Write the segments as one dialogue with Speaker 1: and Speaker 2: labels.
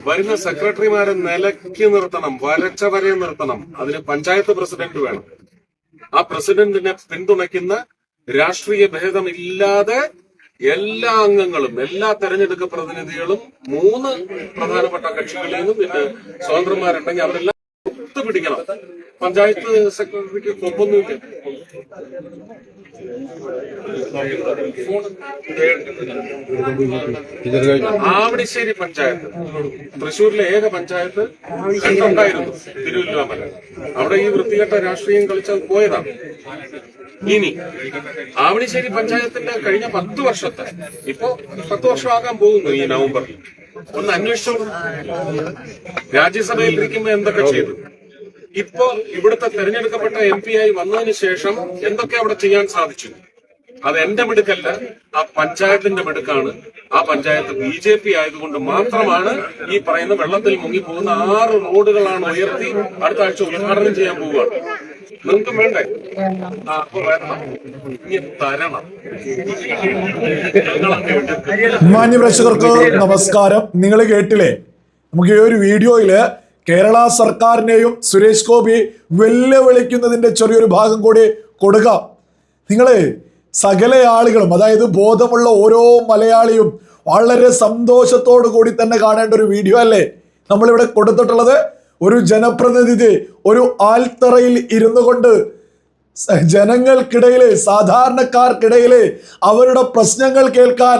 Speaker 1: വരുന്ന സെക്രട്ടറിമാരെ നിലയ്ക്ക് നിർത്തണം വരച്ച വരെ നിർത്തണം. അതിന് പഞ്ചായത്ത് പ്രസിഡന്റ് വേണം. ആ പ്രസിഡന്റിനെ പിന്തുണയ്ക്കുന്ന രാഷ്ട്രീയ ഭേദമില്ലാതെ എല്ലാ അംഗങ്ങളും എല്ലാ തെരഞ്ഞെടുക്ക പ്രതിനിധികളും മൂന്ന് പ്രധാനപ്പെട്ട കക്ഷികളിൽ നിന്നും പിന്നെ സ്വതന്ത്രന്മാരുണ്ടെങ്കിൽ അവരെല്ലാം ഒത്തുപിടിക്കണം പഞ്ചായത്ത് സെക്രട്ടറിക്ക് കൊമ്പൊന്നുമില്ല. ആവടിശ്ശേരി പഞ്ചായത്ത് തൃശ്ശൂരിലെ ഏക പഞ്ചായത്ത് ഉണ്ടായിരുന്നു തിരുവല്ലാമല. അവിടെ ഈ വൃത്തികെട്ട രാഷ്ട്രീയം കളിച്ചത് പോയതാണ്. ഇനി ആവണിശ്ശേരി പഞ്ചായത്തിന്റെ കഴിഞ്ഞ പത്ത് വർഷത്തെ ഇപ്പോ പത്ത് വർഷമാകാൻ പോകുന്നു ഈ നവംബറിൽ. ഒന്ന് അന്വേഷിച്ചോളൂ. രാജ്യസഭയിൽ ഇരിക്കുമ്പോ എന്തൊക്കെ ചെയ്തു? ഇപ്പോ ഇവിടുത്തെ തെരഞ്ഞെടുക്കപ്പെട്ട എം പി ആയി വന്നതിന് ശേഷം എന്തൊക്കെ അവിടെ ചെയ്യാൻ സാധിച്ചു? അത് എന്റെ മിടുക്കല്ല ആ പഞ്ചായത്തിന്റെ മിടുക്കാണ്. ആ പഞ്ചായത്ത് ബി ജെ പി ആയതുകൊണ്ട് മാത്രമാണ് ഈ പറയുന്ന വെള്ളത്തിൽ മുങ്ങിപ്പോകുന്ന ആറ് റോഡുകളാണ് ഉയർത്തി അടുത്ത ആഴ്ച ഉദ്ഘാടനം ചെയ്യാൻ പോവുകയാണ് നിങ്ങൾക്കും വേണ്ടേ? തരണം.
Speaker 2: മാന്യ നമസ്കാരം. നിങ്ങൾ കേട്ടില്ലേ? നമുക്ക് ഈ ഒരു വീഡിയോയിൽ കേരള സർക്കാരിനെയും സുരേഷ് ഗോപി വെല്ലുവിളിക്കുന്നതിന്റെ ചെറിയൊരു ഭാഗം കൂടി കൊടുക്കാം. നിങ്ങൾ സകല ആളുകളും അതായത് ബോധമുള്ള ഓരോ മലയാളിയും വളരെ സന്തോഷത്തോടു കൂടി തന്നെ കാണേണ്ട ഒരു വീഡിയോ അല്ലേ? നമ്മളിവിടെ കൊടുത്തിട്ടുള്ളത് ഒരു ജനപ്രതിനിധി ഒരു ആൽത്തറയിൽ ഇരുന്നു കൊണ്ട് ജനങ്ങൾക്കിടയിൽ സാധാരണക്കാർക്കിടയിൽ അവരുടെ പ്രശ്നങ്ങൾ കേൾക്കാൻ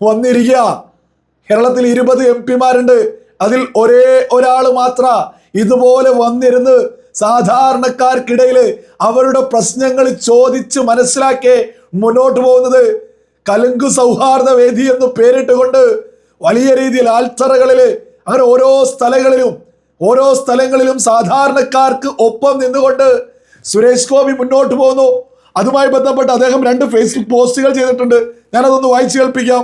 Speaker 2: വന്നിരിക്കുക. കേരളത്തിൽ ഇരുപത് എം പിമാരുണ്ട്. അതിൽ ഒരേ ഒരാൾ മാത്ര ഇതുപോലെ വന്നിരുന്ന് സാധാരണക്കാർക്കിടയിൽ അവരുടെ പ്രശ്നങ്ങൾ ചോദിച്ച് മനസ്സിലാക്കി മുന്നോട്ട് പോകുന്നത് കലുങ്കു സൗഹാർദ്ദ വേദി എന്ന് പേരിട്ടുകൊണ്ട് വലിയ രീതിയിൽ ആൽത്തറകളിൽ അങ്ങനെ ഓരോ സ്ഥലങ്ങളിലും ഓരോ സ്ഥലങ്ങളിലും സാധാരണക്കാർക്ക് ഒപ്പം നിന്നുകൊണ്ട് സുരേഷ് ഗോപി മുന്നോട്ട് പോകുന്നു. അതുമായി ബന്ധപ്പെട്ട് അദ്ദേഹം രണ്ട് ഫേസ്ബുക്ക് പോസ്റ്റുകൾ ചെയ്തിട്ടുണ്ട്. ഞാനതൊന്ന് വായിച്ചു കേൾപ്പിക്കാം.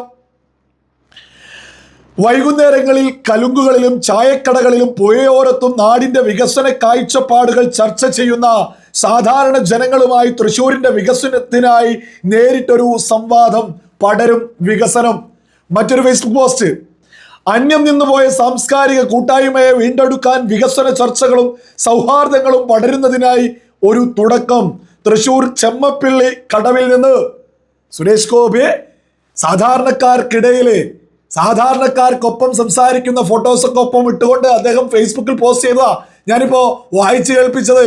Speaker 2: വൈകുന്നേരങ്ങളിൽ കലുങ്കുകളിലും ചായക്കടകളിലും പുഴയോരത്തും നാടിന്റെ വികസന കാഴ്ചപ്പാടുകൾ ചർച്ച ചെയ്യുന്ന സാധാരണ ജനങ്ങളുമായി തൃശൂരിന്റെ വികസനത്തിനായി നേരിട്ടൊരു സംവാദം പടരും വികസനം. മറ്റൊരു ഫേസ്ബുക്ക് പോസ്റ്റ് അന്യം നിന്നുപോയ സാംസ്കാരിക കൂട്ടായ്മയെ വീണ്ടെടുക്കാൻ വികസന ചർച്ചകളും സൗഹാർദ്ദങ്ങളും പടരുന്നതിനായി ഒരു തുടക്കം. തൃശൂർ ചെമ്മപ്പിള്ളി കടവിൽ നിന്ന്. സുരേഷ് ഗോപിയെ സാധാരണക്കാർക്കിടയിൽ സാധാരണക്കാർക്കൊപ്പം സംസാരിക്കുന്ന ഫോട്ടോസൊക്കെ ഒപ്പം ഇട്ടുകൊണ്ട് അദ്ദേഹം ഫേസ്ബുക്കിൽ പോസ്റ്റ് ചെയ്തതാ. ഞാനിപ്പോ വായിച്ചു കേൾപ്പിച്ചത്.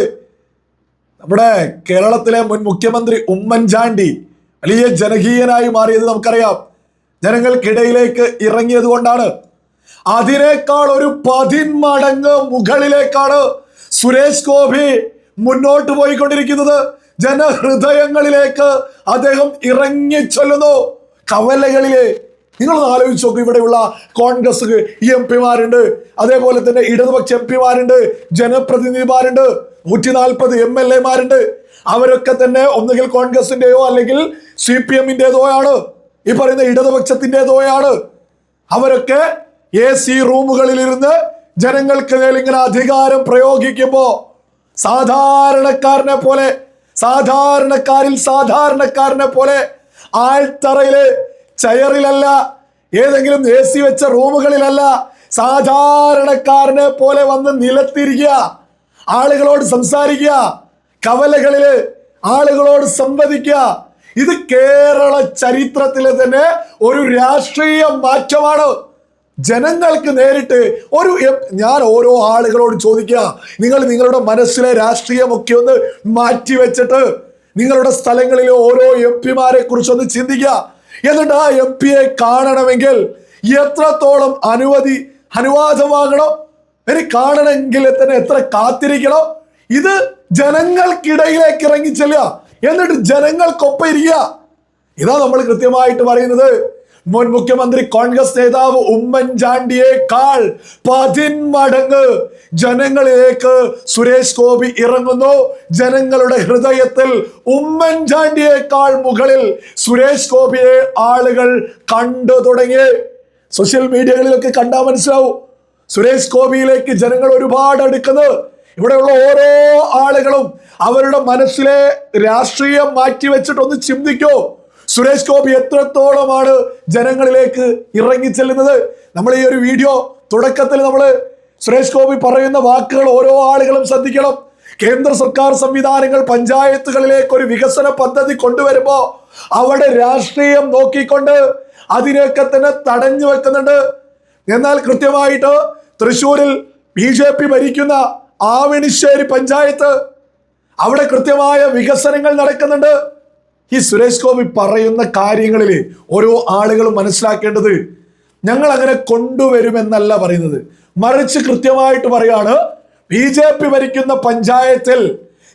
Speaker 2: നമ്മുടെ കേരളത്തിലെ മുൻ മുഖ്യമന്ത്രി ഉമ്മൻചാണ്ടി വലിയ ജനകീയനായി മാറിയത് നമുക്കറിയാം. ജനങ്ങൾക്കിടയിലേക്ക് ഇറങ്ങിയത് കൊണ്ടാണ്. അതിനേക്കാൾ ഒരു പതിന്മടങ്ങ് മുകളിലേക്കാണ് സുരേഷ് ഗോപി മുന്നോട്ട് പോയിക്കൊണ്ടിരിക്കുന്നത്. ജനഹൃദയങ്ങളിലേക്ക് അദ്ദേഹം ഇറങ്ങി ചൊല്ലുന്നു കവലകളിലെ നിങ്ങളൊന്ന് ആലോചിച്ച് നോക്കും ഇവിടെയുള്ള കോൺഗ്രസ് എം പിമാരുണ്ട്. അതേപോലെ തന്നെ ഇടതുപക്ഷ എം പിമാരുണ്ട് ജനപ്രതിനിധിമാരുണ്ട് നൂറ്റി നാൽപ്പത് എം എൽ എമാരുണ്ട്. അവരൊക്കെ തന്നെ ഒന്നുകിൽ കോൺഗ്രസിന്റെയോ അല്ലെങ്കിൽ സി പി എമ്മിന്റെതോ ആണ് ഈ പറയുന്ന ഇടതുപക്ഷത്തിന്റെതോ ആണ് അവരൊക്കെ എ സി റൂമുകളിലിരുന്ന് ജനങ്ങൾക്ക് മേൽ ഇങ്ങനെ അധികാരം പ്രയോഗിക്കുമ്പോൾ സാധാരണക്കാരനെ പോലെ സാധാരണക്കാരിൽ സാധാരണക്കാരനെ പോലെ ആൾത്തറയിൽ ചെയറിലല്ല ഏതെങ്കിലും എ സി വെച്ച റൂമുകളിലല്ല സാധാരണക്കാരനെ പോലെ വന്ന് നിലത്തിരിക്കുക ആളുകളോട് സംസാരിക്കുക കവലകളിൽ ആളുകളോട് സംവദിക്കുക. ഇത് കേരള ചരിത്രത്തിലെ തന്നെ ഒരു രാഷ്ട്രീയ മാറ്റമാണ്. ജനങ്ങൾക്ക് നേരിട്ട് ഒരു ഞാൻ ഓരോ ആളുകളോട് ചോദിക്കുക നിങ്ങൾ നിങ്ങളുടെ മനസ്സിലെ രാഷ്ട്രീയമൊക്കെ ഒന്ന് മാറ്റി വെച്ചിട്ട് നിങ്ങളുടെ സ്ഥലങ്ങളിലെ ഓരോ എം പിമാരെ കുറിച്ചൊന്ന് ചിന്തിക്കുക. എന്നിട്ട് ആ എം പിയെ കാണണമെങ്കിൽ എത്രത്തോളം അനുമതി അനുവാദമാകണം? ഇനി കാണണമെങ്കിൽ തന്നെ എത്ര കാത്തിരിക്കണം? ഇത് ജനങ്ങൾക്കിടയിലേക്ക് ഇറങ്ങി ചെല്ലുക എന്നിട്ട് ജനങ്ങൾക്കൊപ്പം ഇരിക്കുക. ഇതാ നമ്മൾ കൃത്യമായിട്ട് പറയുന്നത്. മുൻ മുഖ്യമന്ത്രി കോൺഗ്രസ് നേതാവ് ഉമ്മൻചാണ്ടിയേക്കാൾ പതിന്മടങ്ങ് ജനങ്ങളിലേക്ക് സുരേഷ് ഗോപി ഇറങ്ങുന്നു. ജനങ്ങളുടെ ഹൃദയത്തിൽ ഉമ്മൻചാണ്ടിയേക്കാൾ മുകളിൽ സുരേഷ് ഗോപിയെ ആളുകൾ കണ്ടു തുടങ്ങി. സോഷ്യൽ മീഡിയകളിലൊക്കെ കണ്ടാൽ മനസ്സിലാവും. സുരേഷ് ഗോപിയിലേക്ക് ജനങ്ങൾ ഒരുപാട് അടുക്കുന്നത് ഇവിടെയുള്ള ഓരോ ആളുകളും അവരുടെ മനസ്സിലെ രാഷ്ട്രീയം മാറ്റിവെച്ചിട്ടൊന്ന് ചിന്തിക്കോ. സുരേഷ് ഗോപി എത്രത്തോളമാണ് ജനങ്ങളിലേക്ക് ഇറങ്ങിച്ചെല്ലുന്നത് നമ്മൾ ഈ ഒരു വീഡിയോ തുടക്കത്തിൽ നമ്മൾ സുരേഷ് ഗോപി പറയുന്ന വാക്കുകൾ ഓരോ ആളുകളും ശ്രദ്ധിക്കണം. കേന്ദ്ര സർക്കാർ സംവിധാനങ്ങൾ പഞ്ചായത്തുകളിലേക്ക് ഒരു വികസന പദ്ധതി കൊണ്ടുവരുമ്പോൾ അവിടെ രാഷ്ട്രീയം നോക്കിക്കൊണ്ട് അതിനെയൊക്കെ തന്നെ തടഞ്ഞു വെക്കുന്നുണ്ട്. എന്നാൽ കൃത്യമായിട്ട് തൃശ്ശൂരിൽ ബി ജെ പി ഭരിക്കുന്ന ആവണിശ്ശേരി പഞ്ചായത്ത് അവിടെ കൃത്യമായ വികസനങ്ങൾ നടക്കുന്നുണ്ട്. ഈ സുരേഷ് ഗോപി പറയുന്ന കാര്യങ്ങളിൽ ഓരോ ആളുകളും മനസ്സിലാക്കേണ്ടത് ഞങ്ങൾ അങ്ങനെ കൊണ്ടുവരുമെന്നല്ല പറയുന്നത്. മറിച്ച് കൃത്യമായിട്ട് പറയാണ് ബി ജെ പി ഭരിക്കുന്ന പഞ്ചായത്തിൽ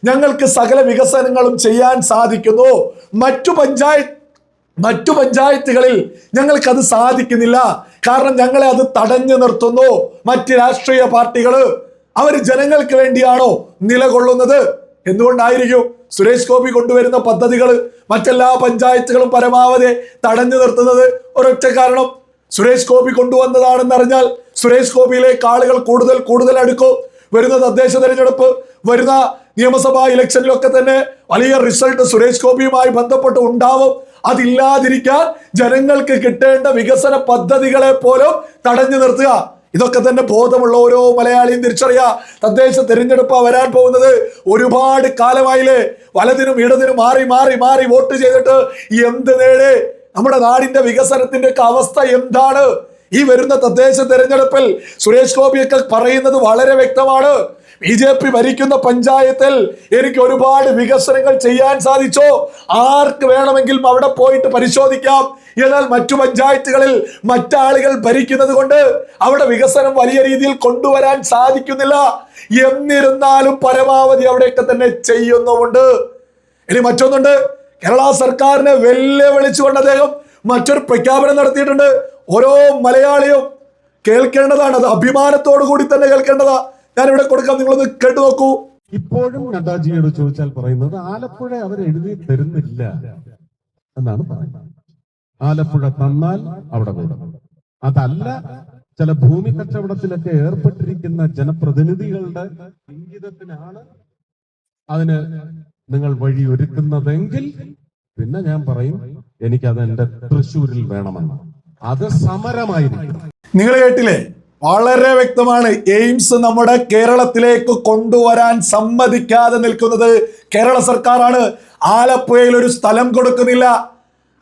Speaker 2: ഞങ്ങൾക്ക് സകല വികസനങ്ങളും ചെയ്യാൻ സാധിക്കുന്നു. മറ്റു പഞ്ചായത്ത് മറ്റു പഞ്ചായത്തുകളിൽ ഞങ്ങൾക്കത് സാധിക്കുന്നില്ല. കാരണം ഞങ്ങളെ അത് തടഞ്ഞു നിർത്തുന്നു. മറ്റ് രാഷ്ട്രീയ പാർട്ടികൾ അവർ ജനങ്ങൾക്ക് വേണ്ടിയാണോ നിലകൊള്ളുന്നത്? എന്തുകൊണ്ടായിരിക്കും സുരേഷ് ഗോപി കൊണ്ടുവരുന്ന പദ്ധതികൾ മറ്റെല്ലാ പഞ്ചായത്തുകളും പരമാവധി തടഞ്ഞു നിർത്തുന്നത് ഒരൊറ്റ കാരണം? സുരേഷ് ഗോപി കൊണ്ടുവന്നതാണെന്ന് അറിഞ്ഞാൽ സുരേഷ് ഗോപിയിലേക്ക് ആളുകൾ കൂടുതൽ കൂടുതൽ അടുക്കും. വരുന്ന തദ്ദേശ തെരഞ്ഞെടുപ്പ് വരുന്ന നിയമസഭാ ഇലക്ഷനിലൊക്കെ തന്നെ വലിയ റിസൾട്ട് സുരേഷ് ഗോപിയുമായി ബന്ധപ്പെട്ട് ഉണ്ടാവും. അതില്ലാതിരിക്കാൻ ജനങ്ങൾക്ക് കിട്ടേണ്ട വികസന പദ്ധതികളെ പോലും തടഞ്ഞു നിർത്തുക. ഇതൊക്കെ തന്നെ ബോധമുള്ള ഓരോ മലയാളിയും തിരിച്ചറിയാ. തദ്ദേശ തെരഞ്ഞെടുപ്പ് വരാൻ പോകുന്നത്. ഒരുപാട് കാലമായില്ലേ. വലതിനും ഇടതിനും മാറി മാറി മാറി വോട്ട് ചെയ്തിട്ട് എന്ത് നേടെ നമ്മുടെ നാടിന്റെ വികസനത്തിന്റെ ഒക്കെ അവസ്ഥ എന്താണ്? ഈ വരുന്ന തദ്ദേശ തെരഞ്ഞെടുപ്പിൽ സുരേഷ് ഗോപിയൊക്കെ പറയുന്നത് വളരെ വ്യക്തമാണ്. ബി ജെ പി ഭരിക്കുന്ന പഞ്ചായത്തിൽ എനിക്ക് ഒരുപാട് വികസനങ്ങൾ ചെയ്യാൻ സാധിച്ചോ? ആർക്ക് വേണമെങ്കിലും അവിടെ പോയിട്ട് പരിശോധിക്കാം. എന്നാൽ മറ്റു പഞ്ചായത്തുകളിൽ മറ്റാളുകൾ ഭരിക്കുന്നത് കൊണ്ട് അവിടെ വികസനം വലിയ രീതിയിൽ കൊണ്ടുവരാൻ സാധിക്കുന്നില്ല. എന്നിരുന്നാലും പരമാവധി അവിടെയൊക്കെ തന്നെ ചെയ്യുന്നുമുണ്ട്. ഇനി മറ്റൊന്നുണ്ട്. കേരള സർക്കാരിനെ വെല്ലുവിളിച്ചുകൊണ്ട് അദ്ദേഹം മറ്റൊരു പ്രഖ്യാപനം നടത്തിയിട്ടുണ്ട്. ഓരോ മലയാളിയും കേൾക്കേണ്ടതാണ്. അത് അഭിമാനത്തോടു കൂടി തന്നെ കേൾക്കേണ്ടതാ. ഞാൻ ഇവിടെ കൊടുക്കാം നിങ്ങളൊന്ന് കേട്ടു നോക്കൂ.
Speaker 3: ഇപ്പോഴും നഡ്ഡാജിയോട് ചോദിച്ചാൽ പറയുന്നത് ആലപ്പുഴ അവർ എഴുതി തരുന്നില്ല എന്നാണ് പറയുന്നത്. ആലപ്പുഴ തന്നാൽ അവിടെ കൂടും അതല്ല ചില ഭൂമി കച്ചവടത്തിലൊക്കെ ഏർപ്പെട്ടിരിക്കുന്ന ജനപ്രതിനിധികളുടെ ഇംഗിതത്തിനാണ് അതിന് നിങ്ങൾ വഴി ഒരുക്കുന്നതെങ്കിൽ പിന്നെ ഞാൻ പറയും എനിക്കത് എന്റെ തൃശ്ശൂരിൽ വേണമെന്ന്. അത് സമരമായിരിക്കും.
Speaker 2: നിങ്ങൾ കേട്ടില്ലേ? വളരെ വ്യക്തമാണ് എയിംസ് നമ്മുടെ കേരളത്തിലേക്ക് കൊണ്ടുവരാൻ സമ്മതിക്കാതെ നിൽക്കുന്നത് കേരള സർക്കാരാണ്. ആലപ്പുഴയിൽ ഒരു സ്ഥലം കൊടുക്കുന്നില്ല.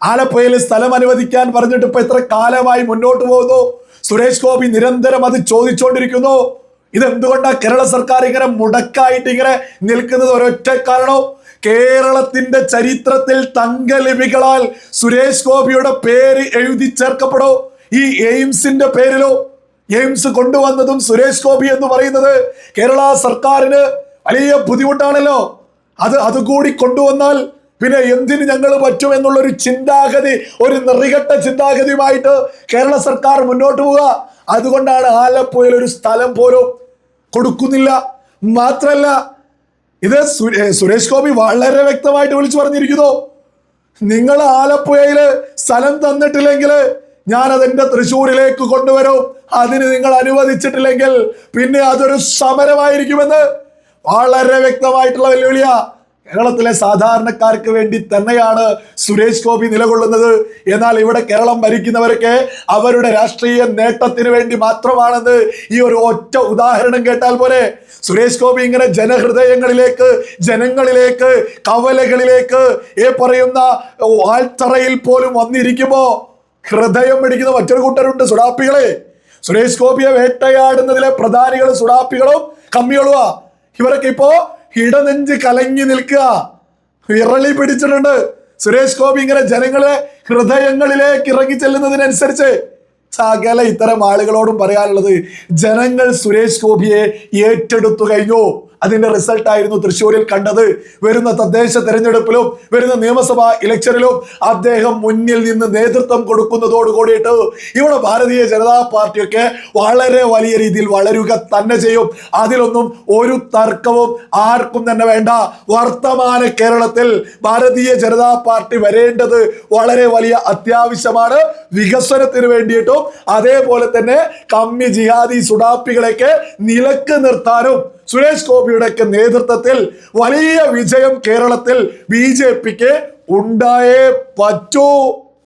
Speaker 2: ആലപ്പുഴയിൽ സ്ഥലം അനുവദിക്കാൻ പറഞ്ഞിട്ട് ഇപ്പൊ എത്ര കാലമായി മുന്നോട്ട് പോകുന്നു? സുരേഷ് ഗോപി നിരന്തരം അത് ചോദിച്ചുകൊണ്ടിരിക്കുന്നു ഇതെന്തുകൊണ്ടാണ് കേരള സർക്കാർ ഇങ്ങനെ മുടക്കായിട്ട് ഇങ്ങനെ നിൽക്കുന്നത്? ഒരൊറ്റ കാരണം കേരളത്തിന്റെ ചരിത്രത്തിൽ തങ്കലിപികളാൽ സുരേഷ് ഗോപിയുടെ പേര് എഴുതി ചേർക്കപ്പെടോ. ഈ എയിംസിന്റെ പേരിലോ എയിംസ് കൊണ്ടുവന്നതും സുരേഷ് ഗോപി എന്ന് പറയുന്നത് കേരള സർക്കാരിന് വലിയ ബുദ്ധിമുട്ടാണല്ലോ. അത് അതുകൂടി കൊണ്ടുവന്നാൽ പിന്നെ എന്തിന് ഞങ്ങൾ പറ്റും എന്നുള്ളൊരു ചിന്താഗതി ഒരു നിറികെട്ട ചിന്താഗതിയുമായിട്ട് കേരള സർക്കാർ മുന്നോട്ട് പോവുക. അതുകൊണ്ടാണ് ആലപ്പുഴയിൽ ഒരു സ്ഥലം പോലും കൊടുക്കുന്നില്ല. മാത്രല്ല ഇത് സുരേഷ് ഗോപി വളരെ വ്യക്തമായിട്ട് വിളിച്ചു പറഞ്ഞിരിക്കുന്നു. നിങ്ങൾ ആലപ്പുഴയിൽ സ്ഥലം തന്നിട്ടില്ലെങ്കിൽ ഞാൻ അതെന്റെ തൃശ്ശൂരിലേക്ക് കൊണ്ടുവരും. അതിന് നിങ്ങൾ അനുവദിച്ചിട്ടില്ലെങ്കിൽ പിന്നെ അതൊരു സമരമായിരിക്കുമെന്ന് വളരെ വ്യക്തമായിട്ടുള്ള വെല്ലുവിളിയാ. കേരളത്തിലെ സാധാരണക്കാർക്ക് വേണ്ടി തന്നെയാണ് സുരേഷ് ഗോപി നിലകൊള്ളുന്നത്. എന്നാൽ ഇവിടെ കേരളം ഭരിക്കുന്നവരൊക്കെ അവരുടെ രാഷ്ട്രീയ നേട്ടത്തിന് വേണ്ടി മാത്രമാണെന്ന് ഈ ഒരു ഒറ്റ ഉദാഹരണം കേട്ടാൽ പോലെ സുരേഷ് ഗോപി ഇങ്ങനെ ജനഹൃദയങ്ങളിലേക്ക് ജനങ്ങളിലേക്ക് കവലകളിലേക്ക് ഈ പറയുന്ന ആൾത്തറയിൽ പോലും വന്നിരിക്കുമ്പോ ഹൃദയം പിടിക്കുന്ന മറ്റൊരു കൂട്ടരുണ്ട് സുഡാപ്പികളെ. സുരേഷ് ഗോപിയെ വേട്ടയാടുന്നതിലെ പ്രധാനികളും സുഡാപ്പികളും കമ്മികളുവാ. ഇവരൊക്കെ ഇപ്പോ ഇടനെഞ്ച് കലങ്ങി നിൽക്കുക. വിറളി പിടിച്ചിട്ടുണ്ട്. സുരേഷ് ഗോപി ഇങ്ങനെ ജനങ്ങളെ ഹൃദയങ്ങളിലേക്ക് ഇറങ്ങി ചെല്ലുന്നതിനനുസരിച്ച് സകല ഇത്തരം ആളുകളോടും പറയാനുള്ളത് ജനങ്ങൾ സുരേഷ് ഗോപിയെ ഏറ്റെടുത്തു കഴിഞ്ഞു. അതിന്റെ റിസൾട്ട് ആയിരുന്നു തൃശ്ശൂരിൽ കണ്ടത്. വരുന്ന തദ്ദേശ തെരഞ്ഞെടുപ്പിലും വരുന്ന നിയമസഭാ ഇലക്ഷനിലും അദ്ദേഹം മുന്നിൽ നിന്ന് നേതൃത്വം കൊടുക്കുന്നതോട് കൂടിയിട്ട് ഇവിടെ ഭാരതീയ ജനതാ പാർട്ടിയൊക്കെ വളരെ വലിയ രീതിയിൽ വളരുക തന്നെ ചെയ്യും. അതിലൊന്നും ഒരു തർക്കവും ആർക്കും തന്നെ വേണ്ട. വർത്തമാന കേരളത്തിൽ ഭാരതീയ ജനതാ പാർട്ടി വരേണ്ടത് വളരെ വലിയ അത്യാവശ്യമാണ്. വികസനത്തിന് വേണ്ടിയിട്ടും അതേപോലെ തന്നെ കമ്മി ജിഹാദി സുഡാപ്പികളെയൊക്കെ നിലയ്ക്ക് നിർത്താനും സുരേഷ് ഗോപിയുടെ ഒക്കെ നേതൃത്വത്തിൽ വലിയ വിജയം കേരളത്തിൽ ബി ജെ പിക്ക് ഉണ്ടായേ പറ്റൂ.